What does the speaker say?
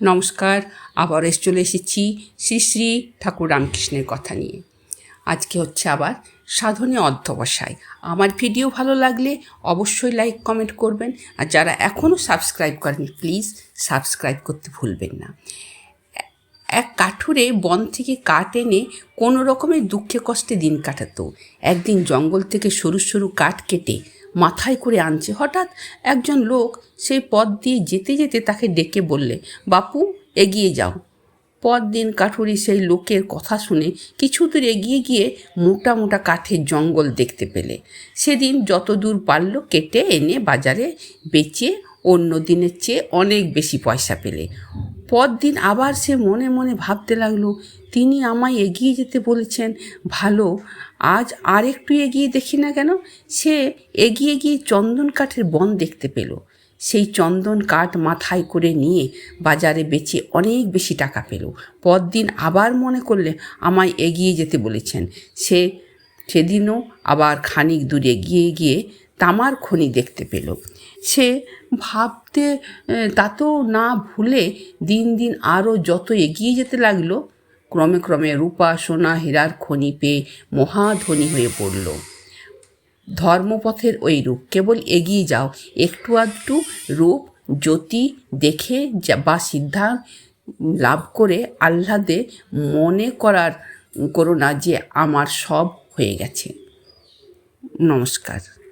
নমস্কার, আবার এসে চলে এসেছি শ্রী শ্রী ঠাকুর রামকৃষ্ণের কথা নিয়ে। আজকে হচ্ছে আবার সাধনে অধ্যবসায়। আমার ভিডিও ভালো লাগলে অবশ্যই লাইক, কমেন্ট করবেন। আর যারা এখনও সাবস্ক্রাইব করেন প্লিজ সাবস্ক্রাইব করতে ভুলবেন না। এক কাঠুরে বন থেকে কাঠ এনে কোনো রকমের দুঃখে কষ্টে দিন কাটাতো। একদিন জঙ্গল থেকে সরু সরু কাঠ কেটে মাথায় করে আনছে। হঠাৎ একজন লোক সেই পথ দিয়ে যেতে যেতে তাকে ডেকে বললে, বাপু, এগিয়ে যাও। পরদিন কাঠুরি সেই লোকের কথা শুনে কিছু দূর এগিয়ে গিয়ে মোটা মোটা কাঠের জঙ্গল দেখতে পেলে। সেদিন যত দূর পারল কেটে এনে বাজারে বেচে অন্য দিনের চেয়ে অনেক বেশি পয়সা পেলে। পরদিন আবার সে মনে মনে ভাবতে লাগল, তিনি আমায় এগিয়ে যেতে বলেছেন। ভালো, আজ আর একটু এগিয়ে দেখি না কেন? সে এগিয়ে গিয়ে চন্দন কাঠের বন দেখতে পেল। সেই চন্দন কাঠ মাথায় করে নিয়ে বাজারে বেচে অনেক বেশি টাকা পেল। পরদিন আবার মনে করলে, আমায় এগিয়ে যেতে বলেছেন। সে সেদিনও আবার খানিক দূরে গিয়ে গিয়ে তামার খনি দেখতে পেল। সে ভাবতে আহ, তাতেও না ভুলে দিন দিন আরও যত এগিয়ে যেতে লাগল ক্রমে ক্রমে রূপা সোনা হীরার খনি পেয়ে মহাধনী হয়ে পড়ল। ধর্মপথের ওই রূপ কেবল এগিয়ে যাও একটু আধটু রূপ জ্যোতি দেখে বা সিদ্ধান্ত লাভ করে আহ্লাদে মনে করার করো না যে আমার সব হয়ে গেছে। নমস্কার।